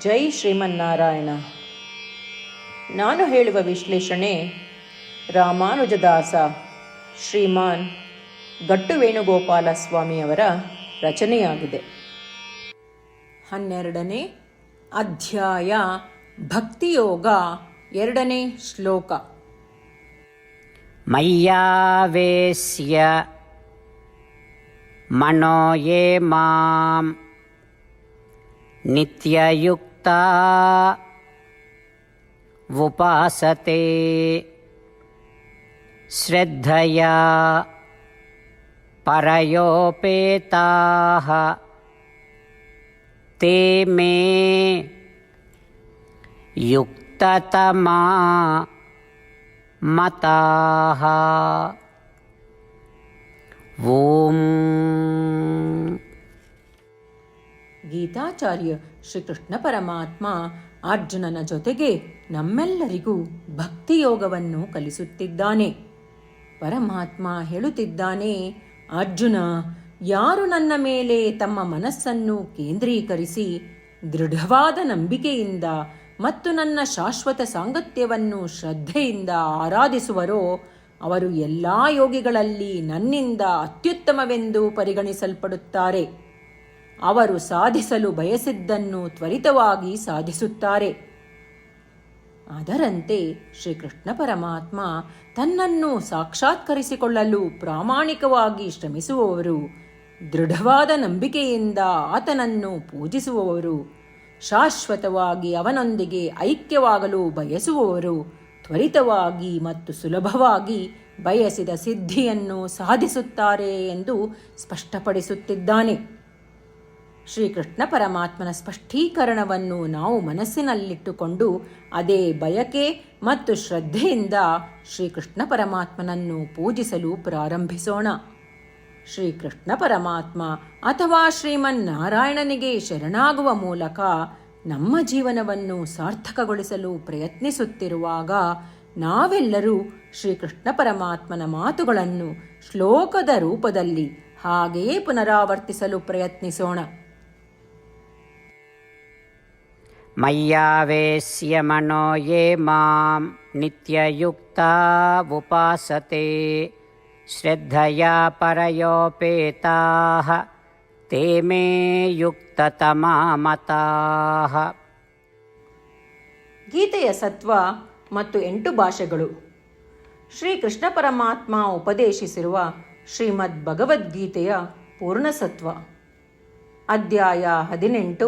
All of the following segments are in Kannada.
ಜೈ ಶ್ರೀಮನ್ನಾರಾಯಣ. ನಾನು ಹೇಳುವ ವಿಶ್ಲೇಷಣೆ ರಾಮಾನುಜದಾಸ ಶ್ರೀಮಾನ್ ಗಟ್ಟು ವೇಣುಗೋಪಾಲ ಸ್ವಾಮಿಯವರ ರಚನೆಯಾಗಿದೆ. ಹನ್ನೆರಡನೇ ಅಧ್ಯಾಯ ಭಕ್ತಿಯೋಗ ಎರಡನೇ ಶ್ಲೋಕ. ಮಯ್ಯಾವೇಶ್ಯ ಮನೋಯೇ ಮಾಂ नित्ययुक्ता उपासते श्रद्धया परयोपेताः ते मे युक्ततमा मताः ॐ ಗೀತಾಚಾರ್ಯ ಶ್ರೀಕೃಷ್ಣ ಪರಮಾತ್ಮ ಅರ್ಜುನನ ಜೊತೆಗೆ ನಮ್ಮೆಲ್ಲರಿಗೂ ಭಕ್ತಿಯೋಗವನ್ನು ಕಲಿಸುತ್ತಿದ್ದಾನೆ. ಪರಮಾತ್ಮ ಹೇಳುತ್ತಿದ್ದಾನೆ, ಅರ್ಜುನ, ಯಾರು ನನ್ನ ಮೇಲೆ ತಮ್ಮ ಮನಸ್ಸನ್ನು ಕೇಂದ್ರೀಕರಿಸಿ ದೃಢವಾದ ನಂಬಿಕೆಯಿಂದ ಮತ್ತು ನನ್ನ ಶಾಶ್ವತ ಸಾಂಗತ್ಯವನ್ನು ಶ್ರದ್ಧೆಯಿಂದ ಆರಾಧಿಸುವರೋ, ಅವರು ಎಲ್ಲಾ ಯೋಗಿಗಳಲ್ಲಿ ನನ್ನಿಂದ ಅತ್ಯುತ್ತಮವೆಂದು ಪರಿಗಣಿಸಲ್ಪಡುತ್ತಾರೆ. ಅವರು ಸಾಧಿಸಲು ಬಯಸಿದ್ದನ್ನು ತ್ವರಿತವಾಗಿ ಸಾಧಿಸುತ್ತಾರೆ. ಅದರಂತೆ ಶ್ರೀಕೃಷ್ಣ ಪರಮಾತ್ಮ ತನ್ನನ್ನು ಸಾಕ್ಷಾತ್ಕರಿಸಿಕೊಳ್ಳಲು ಪ್ರಾಮಾಣಿಕವಾಗಿ ಶ್ರಮಿಸುವವರು, ದೃಢವಾದ ನಂಬಿಕೆಯಿಂದ ಆತನನ್ನು ಪೂಜಿಸುವವರು, ಶಾಶ್ವತವಾಗಿ ಅವನೊಂದಿಗೆ ಐಕ್ಯವಾಗಲು ಬಯಸುವವರು, ತ್ವರಿತವಾಗಿ ಮತ್ತು ಸುಲಭವಾಗಿ ಬಯಸಿದ ಸಿದ್ಧಿಯನ್ನು ಸಾಧಿಸುತ್ತಾರೆ ಎಂದು ಸ್ಪಷ್ಟಪಡಿಸುತ್ತಿದ್ದಾನೆ. ಶ್ರೀಕೃಷ್ಣ ಪರಮಾತ್ಮನ ಸ್ಪಷ್ಟೀಕರಣವನ್ನು ನಾವು ಮನಸ್ಸಿನಲ್ಲಿಟ್ಟುಕೊಂಡು ಅದೇ ಬಯಕೆ ಮತ್ತು ಶ್ರದ್ಧೆಯಿಂದ ಶ್ರೀಕೃಷ್ಣ ಪರಮಾತ್ಮನನ್ನು ಪೂಜಿಸಲು ಪ್ರಾರಂಭಿಸೋಣ. ಶ್ರೀಕೃಷ್ಣ ಪರಮಾತ್ಮ ಅಥವಾ ಶ್ರೀಮನ್ನಾರಾಯಣನಿಗೆ ಶರಣಾಗುವ ಮೂಲಕ ನಮ್ಮ ಜೀವನವನ್ನು ಸಾರ್ಥಕಗೊಳಿಸಲು ಪ್ರಯತ್ನಿಸುತ್ತಿರುವಾಗ ನಾವೆಲ್ಲರೂ ಶ್ರೀಕೃಷ್ಣ ಪರಮಾತ್ಮನ ಮಾತುಗಳನ್ನು ಶ್ಲೋಕದ ರೂಪದಲ್ಲಿ ಹಾಗೆಯೇ ಪುನರಾವರ್ತಿಸಲು ಪ್ರಯತ್ನಿಸೋಣ. मय्यावेश्य मनो ये मां नित्ययुक्ता उपासते श्रद्धया परयोपेताः ते मे युक्ततमा मताः ಗೀತೆಯ ಸತ್ವ ಮತ್ತು ಎಂಟು ಭಾಷೆಗಳು ಶ್ರೀಕೃಷ್ಣ ಪರಮಾತ್ಮ ಉಪದೇಶಿಸಿರುವ ಶ್ರೀಮದ್ ಭಗವದ್ಗೀತೆಯ ಪೂರ್ಣಸತ್ವ ಅಧ್ಯಾಯ ಹದಿನೆಂಟು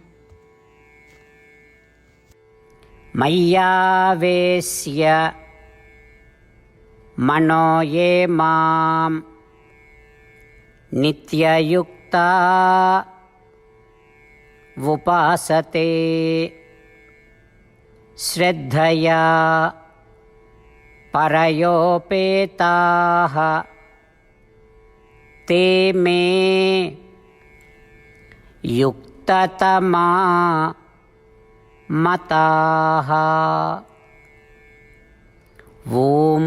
मय्यावेश्य मनो ये मां नित्ययुक्ता उपासते श्रद्धया परयोपेताः ते मे युक्ततमा मताः। ॐ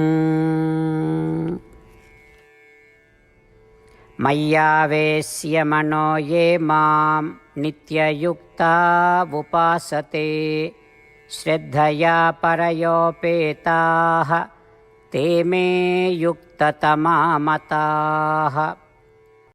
मय्यावेश्य मनो ये मां नित्ययुक्ता उपासते श्रद्धया परयोपेताः ते मे युक्ततमा मताः